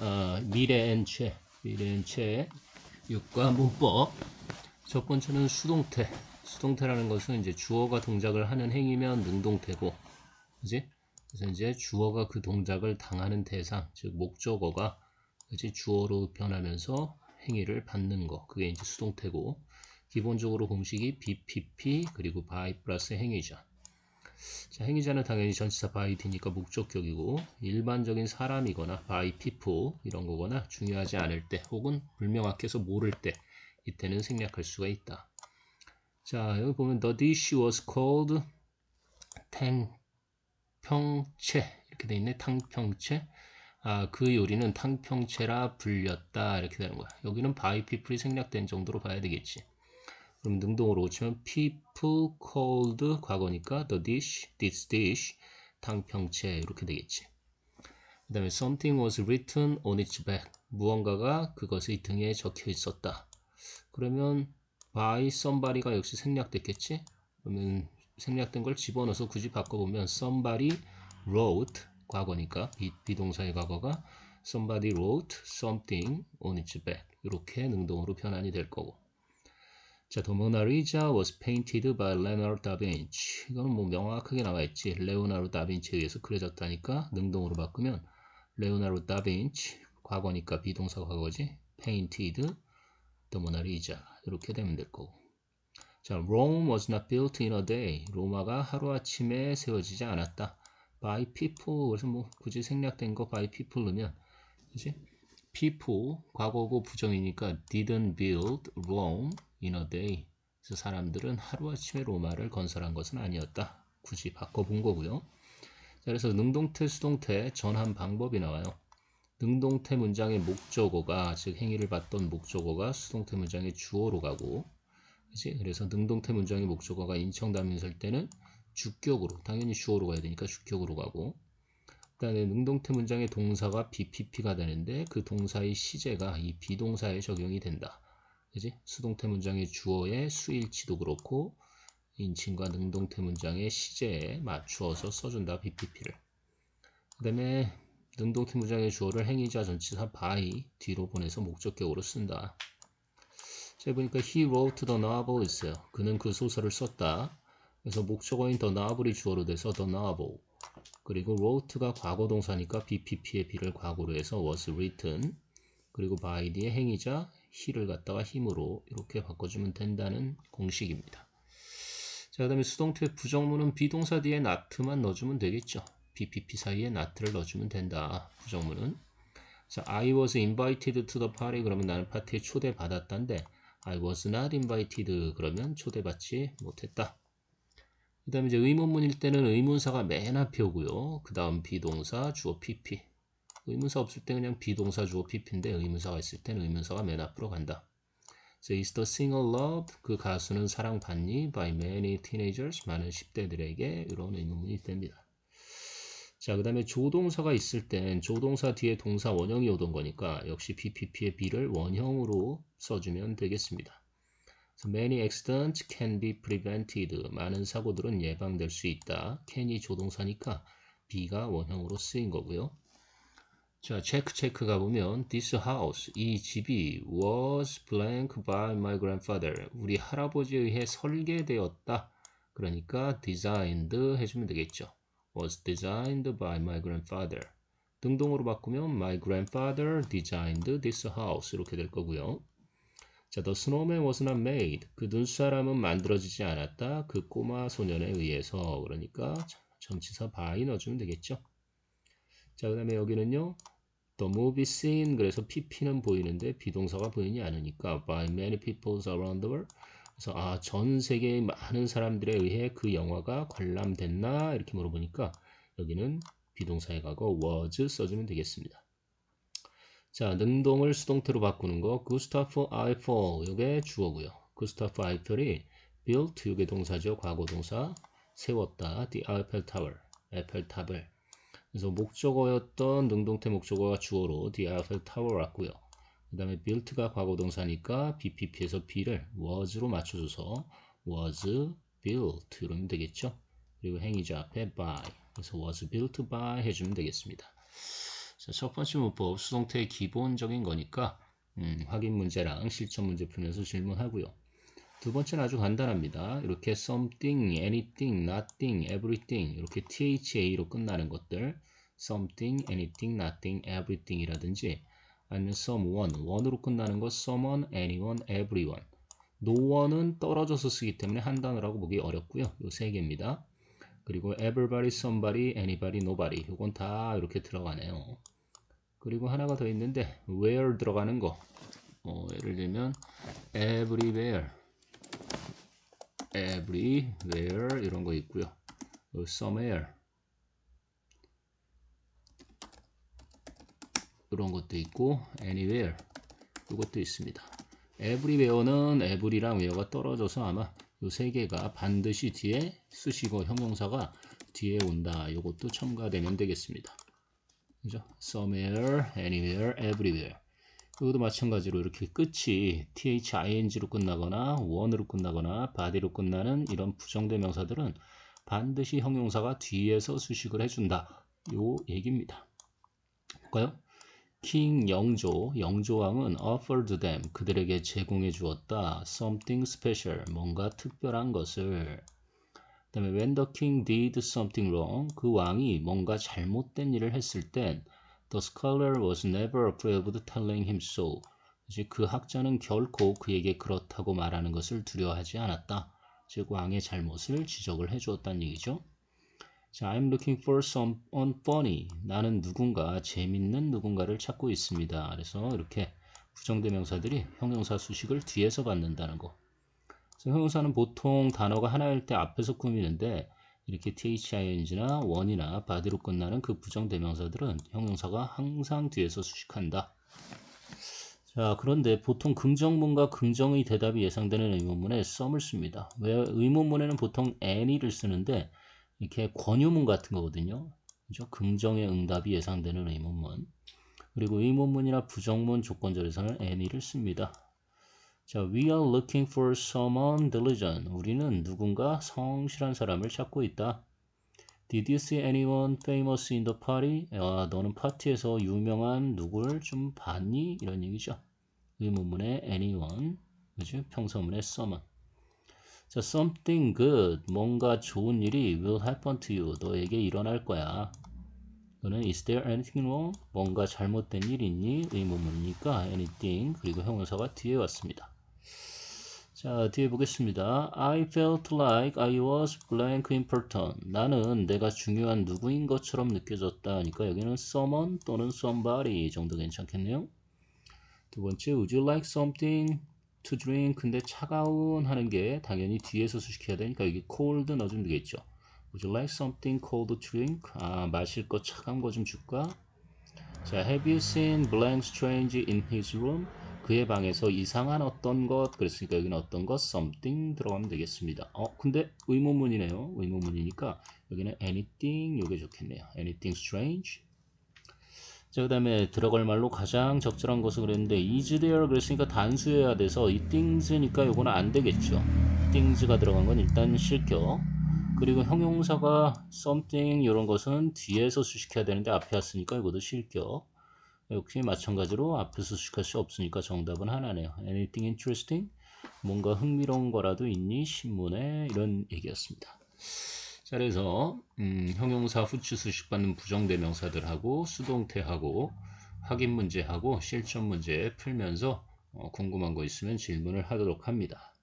어, 미래엔체, 미래엔체 육과 문법. 첫 번째는 수동태. 수동태라는 것은 이제 주어가 동작을 하는 행위면 능동태고, 그지? 그래서 이제 주어가 그 동작을 당하는 대상, 즉 목적어가 그지 주어로 변하면서 행위를 받는 거, 그게 이제 수동태고, 기본적으로 공식이 BPP 그리고 by 플러스 행위자. 자, 행위자는 당연히 전치사 by D니까 목적격이고 일반적인 사람이거나 by people 이런 거거나 중요하지 않을 때 혹은 불명확해서 모를 때 이때는 생략할 수가 있다. 자, 여기 보면 the dish was called 탕평채 이렇게 돼 있네. 탕평채. 아, 그 요리는 탕평채라 불렸다 이렇게 되는 거야. 여기는 by people이 생략된 정도로 봐야 되겠지. 그럼 능동으로 고치면 people called 과거니까 the dish, this dish, 탕평채 이렇게 되겠지. 그 다음에 something was written on its back. 무언가가 그것의 등에 적혀 있었다. 그러면 by somebody가 역시 생략됐겠지? 그러면 생략된 걸 집어넣어서 굳이 바꿔보면 somebody wrote 과거니까 비, 비동사의 과거가 somebody wrote something on its back 이렇게 능동으로 변환이 될 거고 자, Lisa was painted by Leonardo da Vinci. 이거는 뭐 명확하게 나와 있지. 레오나르도 다빈치에 의해서 그려졌다니까 능동으로 바꾸면 레오나르도 다빈치 과거니까 비동사 과거지. painted Lisa 이렇게 되면 될 거고. 자, Rome was not built in a day. 로마가 하루아침에 세워지지 않았다. by people 그래서 뭐 굳이 생략된 거 by people 넣으면 그지? people 과거고 부정이니까 didn't build Rome in a day. 그래서 사람들은 하루아침에 로마를 건설한 것은 아니었다. 굳이 바꿔본 거고요. 자, 그래서 능동태, 수동태 전한 방법이 나와요. 능동태 문장의 목적어가 즉 행위를 받던 목적어가 수동태 문장의 주어로 가고 그치? 그래서 능동태 문장의 목적어가 인청담인설 때는 주격으로 당연히 주어로 가야 되니까 주격으로 가고 그 다음에 능동태 문장의 동사가 BPP가 되는데 그 동사의 시제가 이 비동사에 적용이 된다. 그지? 수동태 문장의 주어의 수일치도 그렇고 인칭과 능동태 문장의 시제에 맞추어서 써준다 BPP를. 그 다음에 능동태 문장의 주어를 행위자 전치사 by 뒤로 보내서 목적격으로 쓴다. 자 보니까 he wrote the novel 있어요. 그는 그 소설을 썼다. 그래서 목적어인 the novel이 주어로 돼서 the novel. 그리고 wrote가 과거 동사니까 BPP의 B를 과거로 해서 was written. 그리고 by 뒤에 행위자 he를 갖다가 힘으로 이렇게 바꿔주면 된다는 공식입니다. 자, 그 다음에 수동태 부정문은 비동사 뒤에 not만 넣어주면 되겠죠. BPP 사이에 not를 넣어주면 된다. 부정문은. 자, I was invited to the party 그러면 나는 파티에 초대받았단데 I was not invited 그러면 초대받지 못했다. 그 다음에 이제 의문문일 때는 의문사가 맨 앞에 오고요. 그 다음 비동사, 주어 PP. 의문사 없을 때 그냥 비동사, 주어 PP인데 의문사가 있을 때는 의문사가 맨 앞으로 간다. So is the singer loved? 그 가수는 사랑받니? By many teenagers. 많은 10대들에게 이런 의문문이 됩니다. 자, 그 다음에 조동사가 있을 땐 조동사 뒤에 동사 원형이 오던 거니까 역시 BPP의 B를 원형으로 써주면 되겠습니다. So many accidents can be prevented. 많은 사고들은 예방될 수 있다. can이 조동사니까 B가 원형으로 쓰인 거고요. 자, 체크 체크 가보면 this house, 이 집이 was blank by my grandfather. 우리 할아버지에 의해 설계되었다. 그러니까 designed 해주면 되겠죠. was designed by my grandfather. 등동으로 바꾸면 my grandfather designed this house 이렇게 될 거고요. 자, the snowman was not made. 그 눈사람은 만들어지지 않았다. 그 꼬마 소년에 의해서. 그러니까 전치사 by 넣어주면 되겠죠. 자, 그 다음에 여기는요. The movie scene. 그래서 PP는 보이는데 비동사가 보이지 않으니까 by many people around the world. 그래서 아, 전 세계의 많은 사람들에 의해 그 영화가 관람됐나? 이렇게 물어보니까 여기는 비동사의 과거 was 써주면 되겠습니다. 자, 능동을 수동태로 바꾸는 거 구스타프 아이펠 이게 주어고요. 구스타프 아이펠이 built 이게 동사죠. 과거 동사 세웠다. the Eiffel Tower 에펠탑을 그래서 목적어였던 능동태 목적어가 주어로 the Eiffel Tower 왔고요. 그 다음에 built가 과거 동사니까 BPP에서 B를 was로 맞춰줘서 was built 이러면 되겠죠. 그리고 행위자 앞에 by 그래서 was built by 해주면 되겠습니다. 자, 첫 번째 문법 수동태의 기본적인 거니까 음, 확인 문제랑 실천 문제 풀면서 질문하고요. 두 번째는 아주 간단합니다. 이렇게 something, anything, nothing, everything 이렇게 THA로 끝나는 것들 something, anything, nothing, everything 이라든지 아니면 someone, one으로 끝나는 것 someone, anyone, everyone no one은 떨어져서 쓰기 때문에 한 단어라고 보기 어렵고요. 요 세 개입니다. 그리고 everybody, somebody, anybody, nobody 이건 다 이렇게 들어가네요. 그리고 하나가 더 있는데 where 들어가는 거 어, 예를 들면 everywhere everywhere 이런 거 있고요. somewhere 이런 것도 있고 anywhere 이것도 있습니다. everywhere는 every랑 where가 떨어져서 아마 이 세 개가 반드시 뒤에 쓰시고 형용사가 뒤에 온다. 이것도 첨가되면 되겠습니다. 그죠? somewhere, anywhere, everywhere. 이것도 마찬가지로 이렇게 끝이 thing로 끝나거나 one으로 끝나거나 body로 끝나는 이런 부정대 명사들은 반드시 형용사가 뒤에서 수식을 해준다. 요 얘기입니다. 볼까요? king 영조, 영조왕은 offered them 그들에게 제공해 주었다. something special 뭔가 특별한 것을 그 다음에 when the king did something wrong 그 왕이 뭔가 잘못된 일을 했을 땐 the scholar was never afraid of telling him so 즉 그 학자는 결코 그에게 그렇다고 말하는 것을 두려워하지 않았다. 즉 왕의 잘못을 지적을 해 주었다는 얘기죠. 자, I'm looking for someone funny. 나는 누군가 재밌는 누군가를 찾고 있습니다. 그래서 이렇게 부정대명사들이 형용사 수식을 뒤에서 받는다는 거. 형용사는 보통 단어가 하나일 때 앞에서 꾸미는데 이렇게 thing나 원이나 body로 끝나는 그 부정대명사들은 형용사가 항상 뒤에서 수식한다. 자, 그런데 보통 긍정문과 긍정의 대답이 예상되는 의문문에 썸을 씁니다. 왜 의문문에는 보통 any를 쓰는데 이렇게 권유문 같은 거거든요. 그죠? 긍정의 응답이 예상되는 의문문. 그리고 의문문이나 부정문 조건절에서는 any를 씁니다. 자, we are looking for someone diligent. 우리는 누군가 성실한 사람을 찾고 있다. Did you see anyone famous in the party? 아, 너는 파티에서 유명한 누구를 좀 봤니? 이런 얘기죠. 의문문의 anyone, 그죠? 평서문의 someone. 자, something good, 뭔가 좋은 일이 will happen to you. 너에게 일어날 거야. 그는 is there anything wrong? 뭔가 잘못된 일 있니? 의문문이니까 anything 그리고 형용사가 뒤에 왔습니다. 자, 뒤에 보겠습니다. I felt like I was blank important. 나는 내가 중요한 누구인 것처럼 느껴졌다. 그러니까 여기는 someone 또는 somebody 정도 괜찮겠네요. 두 번째, would you like something to drink 근데 차가운 하는 게 당연히 뒤에서 수식해야 되니까 여기 cold 넣어주면 되겠죠. Would you like something cold to drink? 아 마실 거 차가운 거 좀 줄까? 자, have you seen blank strange in his room? 그의 방에서 이상한 어떤 것 그랬으니까 여기는 어떤 것 something 들어가면 되겠습니다. 어 근데 의문문이네요. 의문문이니까 여기는 anything 요게 좋겠네요. anything strange 자, 그 다음에 들어갈 말로 가장 적절한 것을 그랬는데 is there 그랬으니까 단수해야 돼서 이 things니까 요거는 안 되겠죠. things가 들어간 건 일단 실격. 그리고 형용사가 something 이런 것은 뒤에서 수식해야 되는데 앞에 왔으니까 이것도 실격. 역시 마찬가지로 앞에서 수식할 수 없으니까 정답은 하나네요. anything interesting? 뭔가 흥미로운 거라도 있니? 신문에 이런 얘기였습니다. 자, 그래서 음, 형용사 후추 수식 받는 부정대명사들하고 수동태하고 확인 문제하고 실전 문제 풀면서 어, 궁금한 거 있으면 질문을 하도록 합니다.